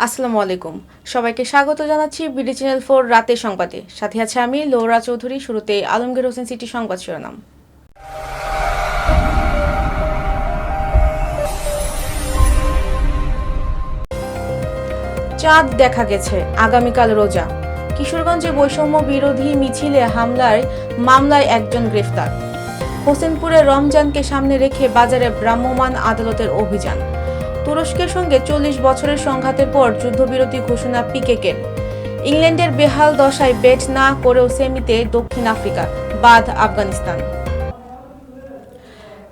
আসসালামু আলাইকুম। সবাইকে স্বাগত জানাচ্ছি বিডি চ্যানেল ফোর রাতের সংবাদে। সাথে আছে আমি, লৌরা চৌধুরী, শুরুতে আলমগীর হোসেন সিটি সংবাদ শিরোনাম। চাঁদ দেখা গেছে, আগামীকাল রোজা। কিশোরগঞ্জে বৈষম্য বিরোধী মিছিলে হামলার মামলায় একজন গ্রেফতার। হোসেনপুরে রমজানকে সামনে রেখে বাজারে ভ্রাম্যমাণ আদালতের অভিযান। তুরস্কের সঙ্গে চল্লিশ বছরের সংঘাতের পর যুদ্ধবিরতি ঘোষণা পিকেকের ইংল্যান্ডের বেহাল দশায় ব্যাট না করেও সেমিতে দক্ষিণ আফ্রিকা, বাদ আফগানিস্তান।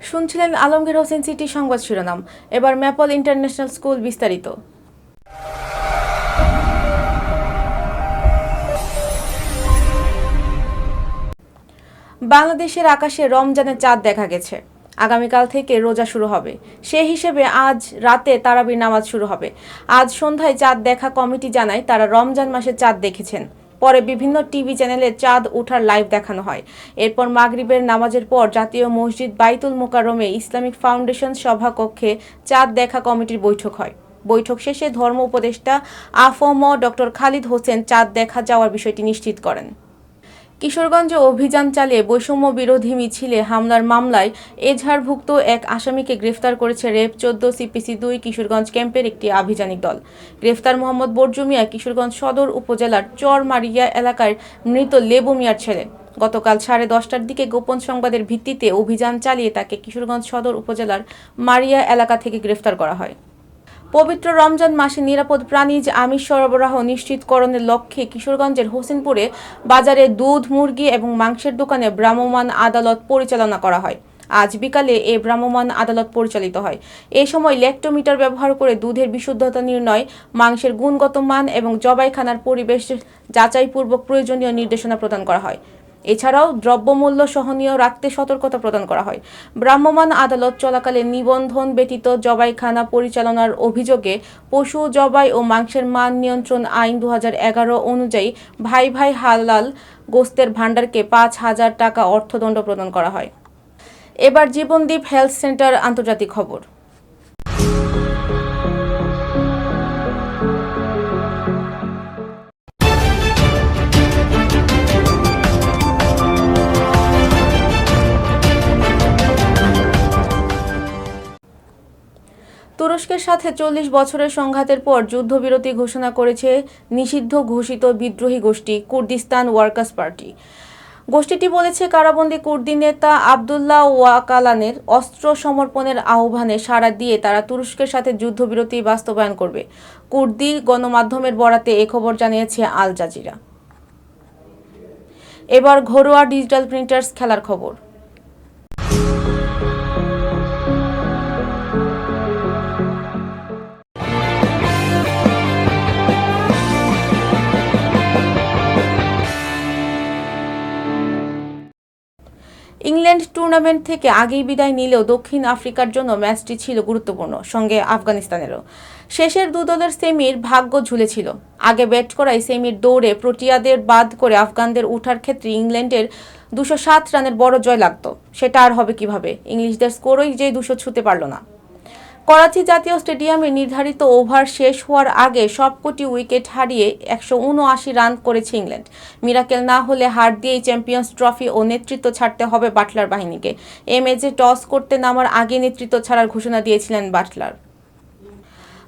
শুনছিলেন আলমগীর হোসেন সিটি সংবাদ শিরোনাম। এবার ম্যাপল ইন্টারন্যাশনাল স্কুল বিস্তারিত। বাংলাদেশের আকাশে রমজানের চাঁদ দেখা গেছে। আগামীকাল থেকে রোজা শুরু হবে। সে হিসেবে আজ রাতে তারাবির নামাজ শুরু হবে। আজ সন্ধ্যায় চাঁদ দেখা কমিটি জানায় তারা রমজান মাসে চাঁদ দেখেছেন। পরে বিভিন্ন টিভি চ্যানেলে চাঁদ ওঠার লাইভ দেখানো হয়। এরপর মাগরিবের নামাজের পর জাতীয় মসজিদ বাইতুল মোকাররমে ইসলামিক ফাউন্ডেশন সভাকক্ষে চাঁদ দেখা কমিটির বৈঠক হয়। বৈঠক শেষে ধর্ম উপদেষ্টা আফম ডক্টর খালিদ হোসেন চাঁদ দেখা যাওয়ার বিষয়টি নিশ্চিত করেন। কিশোরগঞ্জে অভিযান চালিয়ে বৈষম্য বিরোধী মিছিলে হামলার মামলায় এজাহারভুক্ত এক আসামিকে গ্রেফতার করেছে রেপ চোদ্দ সিপিসি দুই কিশোরগঞ্জ ক্যাম্পের একটি আভিযানিক দল। গ্রেফতার মোহাম্মদ বর্জু মিয়া কিশোরগঞ্জ সদর উপজেলার চরমারিয়া এলাকার মৃত লেবু মিয়ার ছেলে। গতকাল সাড়ে দশটার দিকে গোপন সংবাদের ভিত্তিতে অভিযান চালিয়ে তাকে কিশোরগঞ্জ সদর উপজেলার মারিয়া এলাকা থেকে গ্রেফতার করা হয়। পবিত্র রমজান মাসে নিরাপদ প্রাণীজ আমিষ সরবরাহ নিশ্চিতকরণের লক্ষ্যে কিশোরগঞ্জের হোসেনপুরে বাজারে দুধ, মুরগি এবং মাংসের দোকানে ভ্রাম্যমাণ আদালত পরিচালনা করা হয়। আজ বিকালে এ ভ্রাম্যমাণ আদালত পরিচালিত হয়। এ সময় ল্যাক্টোমিটার ব্যবহার করে দুধের বিশুদ্ধতা নির্ণয়, মাংসের গুণগত মান এবং জবাইখানার পরিবেশ যাচাইপূর্বক প্রয়োজনীয় নির্দেশনা প্রদান করা হয়। এছাড়াও দ্রব্যমূল্য সহনীয় রাখতে সতর্কতা প্রদান করা হয়। ভ্রাম্যমাণ আদালত চলাকালে নিবন্ধন ব্যতীত জবাইখানা পরিচালনার অভিযোগে পশু জবাই ও মাংসের মান নিয়ন্ত্রণ আইন দু হাজার এগারো অনুযায়ী ভাই ভাই হালাল গোস্তের ভাণ্ডারকে পাঁচ হাজার টাকা অর্থদণ্ড প্রদান করা হয়। এবার জীবনদীপ হেলথ সেন্টার আন্তর্জাতিক খবর। তুরস্কের সাথে চল্লিশ বছরের সংঘাতের পর যুদ্ধবিরতি ঘোষণা করেছে নিষিদ্ধ ঘোষিত বিদ্রোহী গোষ্ঠী কুর্দিস্তান ওয়ার্কার্স পার্টি। গোষ্ঠীটি বলেছে, কারাবন্দী কুর্দি নেতা আবদুল্লাহ ওয়াকালানের অস্ত্র সমর্পণের আহ্বানে সাড়া দিয়ে তারা তুরস্কের সাথে যুদ্ধবিরতি বাস্তবায়ন করবে। কুর্দি গণমাধ্যমের বরাতে এ খবর জানিয়েছে আল জাজিরা। এবার ঘরোয়া ডিজিটাল প্রিন্টার্স খেলার খবর। ইংল্যান্ড টুর্নামেন্ট থেকে আগেই বিদায় নিলেও দক্ষিণ আফ্রিকার জন্য ম্যাচটি ছিল গুরুত্বপূর্ণ, সঙ্গে আফগানিস্তানেরও। শেষের দু দলের সেমির ভাগ্য ঝুলেছিল। আগে ব্যাট করায় সেমির দৌড়ে প্রোটিয়াদের বাদ করে আফগানদের ওঠার ক্ষেত্রে ইংল্যান্ডের দুশো সাত রানের বড় জয় লাগত। সেটা আর হবে কীভাবে? ইংলিশদের স্কোরই যে দুশো ছুতে পারল না। করাচি জাতীয় স্টেডিয়ামে নির্ধারিত ওভার শেষ হওয়ার আগে সবকটি উইকেট হারিয়ে একশো উনআশি রান করেছে ইংল্যান্ড। মিরাকেল না হলে হার দিয়েই চ্যাম্পিয়ন্স ট্রফি ও নেতৃত্ব ছাড়তে হবে বাটলার বাহিনীকে। এ ম্যাচে টস করতে নামার আগে নেতৃত্ব ছাড়ার ঘোষণা দিয়েছিলেন বাটলার।